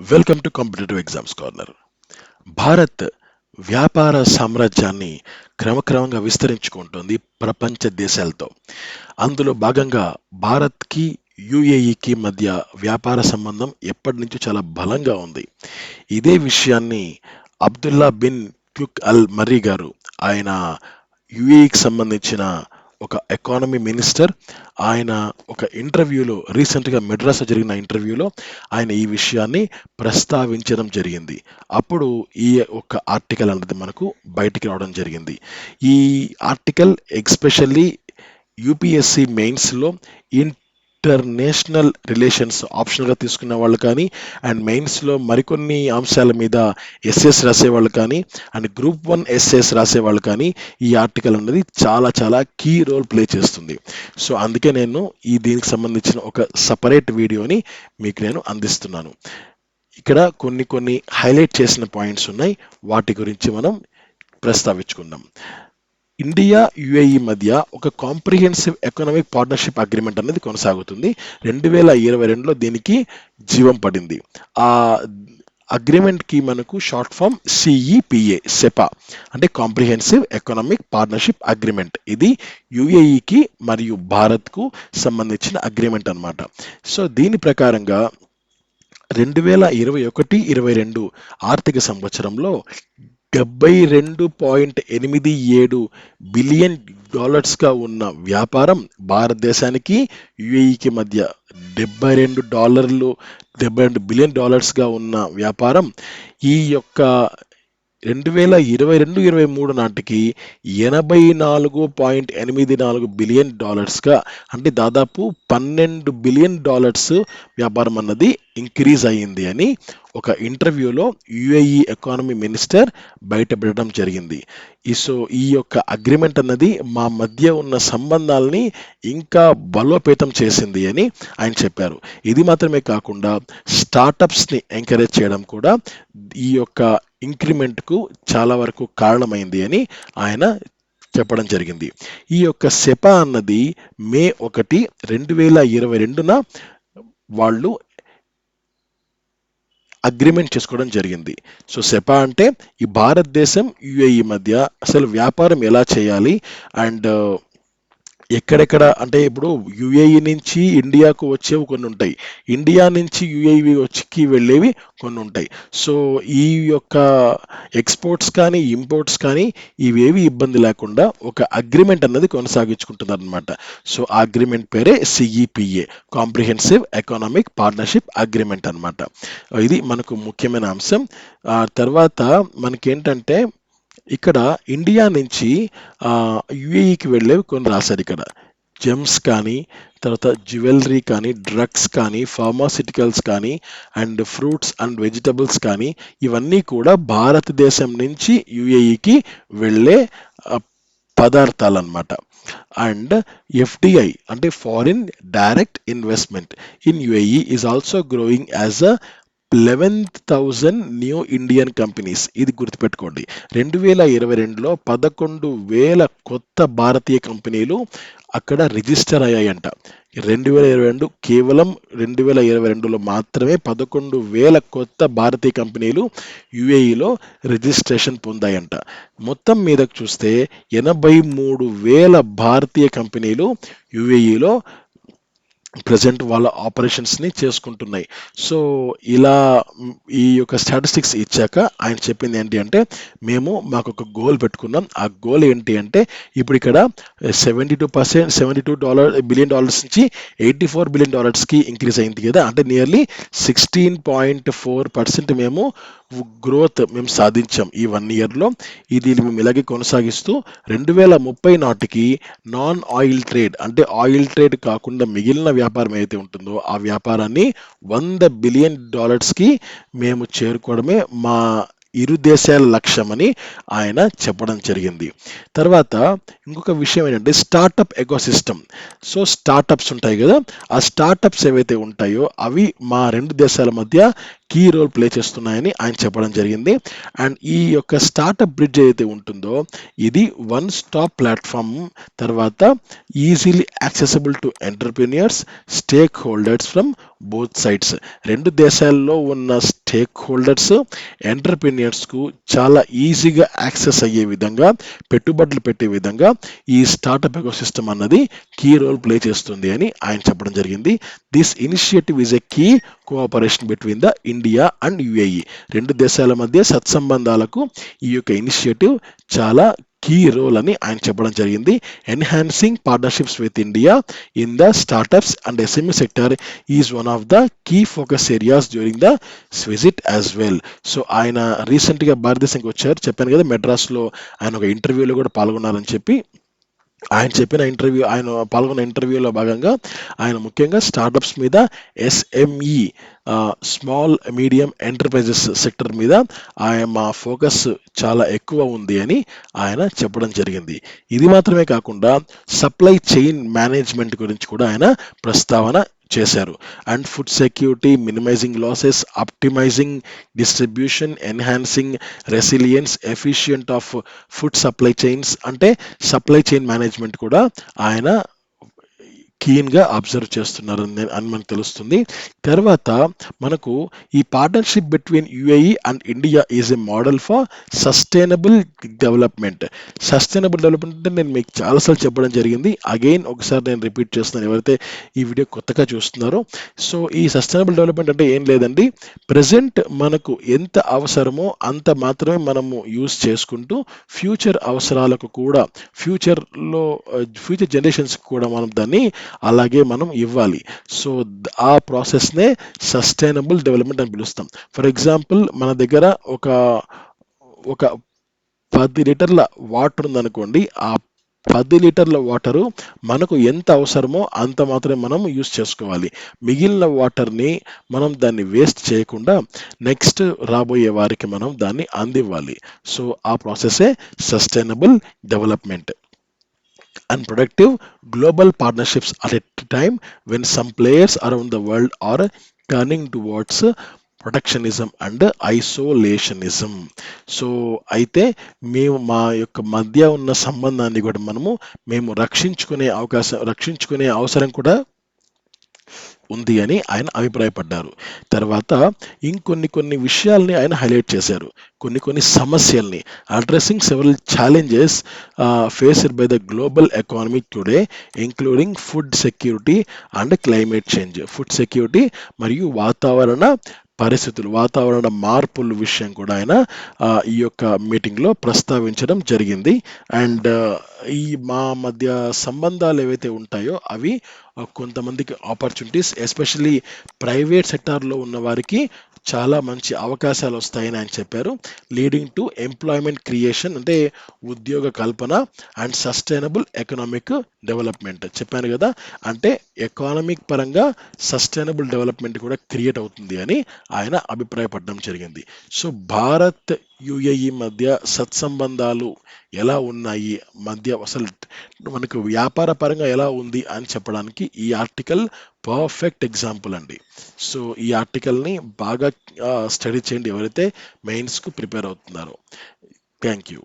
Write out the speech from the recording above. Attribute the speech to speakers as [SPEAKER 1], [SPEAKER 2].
[SPEAKER 1] Welcome to competitive exams corner Bharat వ్యాపార సామ్రాజ్యాన్ని క్రమక్రమంగా విస్తరించుకుంటుంది ప్రపంచ దేశాలతో. అందులో భాగంగా భారత్కి యుఏఈకి మధ్య వ్యాపార సంబంధం ఎప్పటి నుంచో చాలా బలంగా ఉంది. ఇదే విషయాన్ని అబ్దుల్లా బిన్ క్యుక్ అల్ మర్రీ గారు ఆయన యుఏఈకి సంబంధించిన ఒక ఎకానమీ మినిస్టర్ ఆయన ఒక ఇంటర్వ్యూలో రీసెంట్గా మెడ్రాస్ జరిగిన ఇంటర్వ్యూలో ఆయన ఈ విషయాన్ని ప్రస్తావించడం జరిగింది. అప్పుడు ఈ ఒక ఆర్టికల్ అనేది మనకు బయటికి రావడం జరిగింది. ఈ ఆర్టికల్ ఎక్స్పెషల్లీ యూపీఎస్సి మెయిన్స్లో ఇన్ ఇంటర్నేషనల్ రిలేషన్స్ ఆప్షనల్గా తీసుకున్న వాళ్ళు కానీ అండ్ మెయిన్స్లో మరికొన్ని అంశాల మీద ఎస్ఎస్ రాసేవాళ్ళు కానీ అండ్ గ్రూప్ వన్ ఎస్ఎస్ రాసేవాళ్ళు కానీ ఈ ఆర్టికల్ అనేది చాలా చాలా కీ రోల్ ప్లే చేస్తుంది. సో అందుకే నేను ఈ దీనికి సంబంధించిన ఒక సపరేట్ వీడియోని మీకు నేను అందిస్తున్నాను. ఇక్కడ కొన్ని కొన్ని హైలైట్ చేసిన పాయింట్స్ ఉన్నాయి. వాటి గురించి మనం ప్రస్తావించుకుందాం. ఇండియా యుఏఈ మధ్య ఒక కాంప్రిహెన్సివ్ ఎకనామిక్ పార్ట్నర్షిప్ అగ్రిమెంట్ అనేది కొనసాగుతుంది. రెండు వేల ఇరవై రెండులో దీనికి జీవం పడింది. ఆ అగ్రిమెంట్కి మనకు షార్ట్ ఫామ్ సిఈపిఏ సెపా అంటే కాంప్రిహెన్సివ్ ఎకనామిక్ పార్ట్నర్షిప్ అగ్రిమెంట్. ఇది యుఏఈకి మరియు భారత్కు సంబంధించిన అగ్రిమెంట్ అన్నమాట. సో దీని ప్రకారంగా రెండు వేల ఇరవై ఒకటి ఇరవై రెండు ఆర్థిక సంవత్సరంలో డెబ్బై రెండు పాయింట్ ఎనిమిది ఏడు బిలియన్ డాలర్స్గా ఉన్న వ్యాపారం భారతదేశానికి యుఏఈకి మధ్య డెబ్బై రెండు డాలర్లు డెబ్బై రెండు బిలియన్ డాలర్స్గా ఉన్న వ్యాపారం ఈ యొక్క రెండు వేల ఇరవై రెండు ఇరవై మూడు నాటికి ఎనభై నాలుగు పాయింట్ ఎనిమిది నాలుగు బిలియన్ డాలర్స్గా అంటే దాదాపు పన్నెండు బిలియన్ డాలర్స్ వ్యాపారం అన్నది ఇంక్రీజ్ అయ్యింది అని ఒక ఇంటర్వ్యూలో యుఏఈ ఎకానమీ మినిస్టర్ బయటపెట్టడం జరిగింది. ఈ సో ఈ యొక్క అగ్రిమెంట్ అన్నది మా మధ్య ఉన్న సంబంధాలని ఇంకా బలోపేతం చేసింది అని ఆయన చెప్పారు. ఇది మాత్రమే కాకుండా స్టార్టప్స్ని ఎంకరేజ్ చేయడం కూడా ఈ యొక్క ఇంక్రిమెంట్కు చాలా వరకు కారణమైంది అని ఆయన చెప్పడం జరిగింది. ఈ యొక్క సెపా అన్నది మే ఒకటి రెండు వేల ఇరవై రెండున వాళ్ళు అగ్రిమెంట్ చేసుకోవడం జరిగింది. సో సెపా అంటే ఈ భారతదేశం యుఏఈ మధ్య అసలు వ్యాపారం ఎలా చేయాలి? అండ్ ఎక్కడెక్కడ అంటే ఇప్పుడు యుఏఈ నుంచి ఇండియాకు వచ్చేవి కొన్ని ఉంటాయి. ఇండియా నుంచి యుఏఈ వచ్చికి వెళ్ళేవి కొన్ని ఉంటాయి. సో ఈ యొక్క ఎక్స్పోర్ట్స్ కానీ ఇంపోర్ట్స్ కానీ ఇవేవి ఇబ్బంది లేకుండా ఒక అగ్రిమెంట్ అన్నది కొనసాగించుకుంటున్నారు అనమాట సో ఆ అగ్రిమెంట్ పేరే CEPA comprehensive economic partnership agreement అనమాట ఇది మనకు ముఖ్యమైన అంశం. ఆ తర్వాత మనకేంటంటే ఇక్కడ ఇండియా నుంచి యుఏఈకి వెళ్ళేవి కొన్ని రాశారు ఇక్కడ. జెమ్స్ కానీ తర్వాత జ్యువెలరీ కానీ డ్రగ్స్ కానీ ఫార్మాసిటికల్స్ కానీ అండ్ ఫ్రూట్స్ అండ్ వెజిటబుల్స్ కానీ ఇవన్నీ కూడా భారతదేశం నుంచి యుఏఈకి వెళ్ళే పదార్థాలు అనమాట అండ్ ఎఫ్డిఐ అంటే foreign direct investment. In UAE is also growing as a eleven thousand new Indian companies ఇది గుర్తుపెట్టుకోండి. రెండు వేల ఇరవై రెండులో పదకొండు వేల కొత్త భారతీయ కంపెనీలు అక్కడ రిజిస్టర్ అయ్యాయంట. రెండు వేల ఇరవై రెండు కేవలం రెండు వేల ఇరవై రెండులో మాత్రమే పదకొండు వేల కొత్త భారతీయ కంపెనీలు యుఏఈలో రిజిస్ట్రేషన్ పొందాయంట. మొత్తం మీదకు చూస్తే ఎనభై మూడు వేల భారతీయ కంపెనీలు యుఏఈలో ప్రజెంట్ వాళ్ళ ఆపరేషన్స్ని చేసుకుంటున్నాయి. సో ఇలా ఈ యొక్క స్టాటిస్టిక్స్ ఇచ్చాక ఆయన చెప్పింది ఏంటి అంటే మేము మాకు ఒక గోల్ పెట్టుకున్నాం. ఆ గోల్ ఏంటి అంటే ఇప్పుడు ఇక్కడ seventy two percent seventy two dollar billion dollars నుంచి ఎయిటీ ఫోర్ బిలియన్ డాలర్స్కి ఇంక్రీజ్ అయింది కదా. అంటే nearly sixteen point four percent మేము గ్రోత్ మేము సాధించాం ఈ వన్ ఇయర్లో ఇది మేము ఇలాగే కొనసాగిస్తూ రెండు వేల ముప్పై నాటికి నాన్ ఆయిల్ ట్రేడ్ అంటే ఆయిల్ ట్రేడ్ కాకుండా మిగిలిన వ్యాపారం ఏదైతే ఉంటుందో ఆ వ్యాపారాన్ని వంద బిలియన్ డాలర్స్కి మేము చేరుకోవడమే మా ఇరు దేశాల లక్ష్యమని ఆయన చెప్పడం జరిగింది. తర్వాత ఇంకొక విషయం ఏంటంటే స్టార్టప్ ఎకోసిస్టమ్ సో స్టార్టప్స్ ఉంటాయి కదా ఆ స్టార్టప్స్ ఏవైతే ఉంటాయో అవి మా రెండు దేశాల మధ్య కీ రోల్ ప్లే చేస్తున్నాయని ఆయన చెప్పడం జరిగింది. అండ్ ఈ యొక్క స్టార్టప్ బ్రిడ్జ్ ఏదైతే ఉంటుందో ఇది వన్ స్టాప్ ప్లాట్ఫామ్ తర్వాత easily accessible to entrepreneurs stakeholders from both sides. రెండు దేశాల్లో ఉన్న స్టేక్ హోల్డర్స్ ఎంటర్ప్రీనియర్స్కు చాలా ఈజీగా యాక్సెస్ అయ్యే విధంగా పెట్టుబడులు పెట్టే విధంగా ఈ స్టార్టప్ ఎకోసిస్టమ్ అన్నది కీ రోల్ ప్లే చేస్తుంది అని ఆయన చెప్పడం జరిగింది. This initiative is a key cooperation between the India and UAE. రెండు దేశాల మధ్య సత్సంబంధాలకు ఈ యొక్క ఇనిషియేటివ్ చాలా కీ రోల్ అని ఆయన చెప్పడం జరిగింది. Enhancing partnerships with India in the startups and SME sector is one of the key focus areas during the visit as well. So ఆయన రీసెంట్గా భారతదేశానికి వచ్చారు. చెప్పాను కదా మెడ్రాస్లో ఆయన ఒక ఇంటర్వ్యూలో కూడా పాల్గొన్నారని చెప్పి ఆయన చెప్పిన ఇంటర్వ్యూ ఆయన పాల్గొన్న ఇంటర్వ్యూలో భాగంగా ఆయన ముఖ్యంగా స్టార్టప్స్ మీద SME small medium enterprises sector మీద ఆయన మా ఫోకస్ చాలా ఎక్కువ ఉంది అని ఆయన చెప్పడం జరిగింది. ఇది మాత్రమే కాకుండా సప్లై చైన్ మేనేజ్మెంట్ గురించి కూడా ఆయన ప్రస్తావన చేశారు. And food security minimising losses optimising distribution enhancing resilience efficient of food supply chains అంటే సప్లై చైన్ మేనేజ్మెంట్ కూడా ఆయన కీన్గా అబ్జర్వ్ చేస్తున్నారు అని అని మనకు తెలుస్తుంది. తర్వాత మనకు ఈ partnership between UAE and India is a model for sustainable development sustainable development అంటే నేను మీకు చాలాసార్లు చెప్పడం జరిగింది. అగైన్ ఒకసారి నేను రిపీట్ చేస్తున్నాను. ఎవరైతే ఈ వీడియో కొత్తగా చూస్తున్నారో. సో ఈ సస్టైనబుల్ డెవలప్మెంట్ అంటే ఏం లేదండి. ప్రజెంట్ మనకు ఎంత అవసరమో అంత మాత్రమే మనము యూస్ చేసుకుంటూ ఫ్యూచర్ అవసరాలకు కూడా ఫ్యూచర్లో ఫ్యూచర్ జనరేషన్స్కి కూడా మనం దాన్ని అలాగే మనం ఇవ్వాలి. సో ఆ ప్రాసెస్నే సస్టైనబుల్ డెవలప్మెంట్ అని పిలుస్తాం. ఫర్ ఎగ్జాంపుల్ మన దగ్గర ఒక ఒక పది లీటర్ల వాటర్ ఉందనుకోండి ఆ పది లీటర్ల వాటరు మనకు ఎంత అవసరమో అంత మాత్రమే మనం యూస్ చేసుకోవాలి. మిగిలిన వాటర్ని మనం దాన్ని వేస్ట్ చేయకుండా నెక్స్ట్ రాబోయే వారికి మనం దాన్ని అందివ్వాలి. సో ఆ ప్రాసెసే sustainable development and productive global partnerships at a time when some players around the world are turning towards protectionism and isolationism so అయితే మేము మా యొక్క మధ్య ఉన్న సంబంధాన్ని కూడా మనము మేము రక్షించుకునే అవకాశం రక్షించుకునే అవసరం కూడా ఉంది అని ఆయన అభిప్రాయపడ్డారు. తర్వాత ఇంకొన్ని కొన్ని విషయాల్ని ఆయన హైలైట్ చేశారు. కొన్ని కొన్ని సమస్యల్ని. Addressing several challenges faced by the global economy today including food security and climate change food security మరియు వాతావరణ పరిస్థితులు వాతావరణ మార్పుల విషయం కూడా ఆయన ఈ యొక్క మీటింగ్లో ప్రస్తావించడం జరిగింది. అండ్ ఈ మా మధ్య సంబంధాలు ఏవైతే ఉంటాయో అవి కొంతమందికి ఆపర్చునిటీస్ ఎస్పెషల్లీ ప్రైవేట్ సెక్టార్లో ఉన్న వారికి చాలా మంచి అవకాశాలు వస్తాయని ఆయన చెప్పారు. లీడింగ్ టు ఎంప్లాయ్మెంట్ క్రియేషన్ అంటే ఉద్యోగ కల్పన అండ్ సస్టైనబుల్ ఎకనామిక్ డెవలప్మెంట్ చెప్పాను కదా అంటే ఎకానమిక్ పరంగా సస్టైనబుల్ డెవలప్మెంట్ కూడా క్రియేట్ అవుతుంది అని ఆయన అభిప్రాయపడడం జరిగింది. సో భారత్ యుఏఈ మధ్య సత్సంబంధాలు ఎలా ఉన్నాయి? మధ్య అసలు మనకు వ్యాపార పరంగా ఎలా ఉంది అని చెప్పడానికి ఈ ఆర్టికల్ పర్ఫెక్ట్ ఎగ్జాంపుల్ అండి. సో ఈ ఆర్టికల్ని బాగా స్టడీ చేయండి ఎవరైతే మెయిన్స్కు ప్రిపేర్ అవుతున్నారో. Thank you.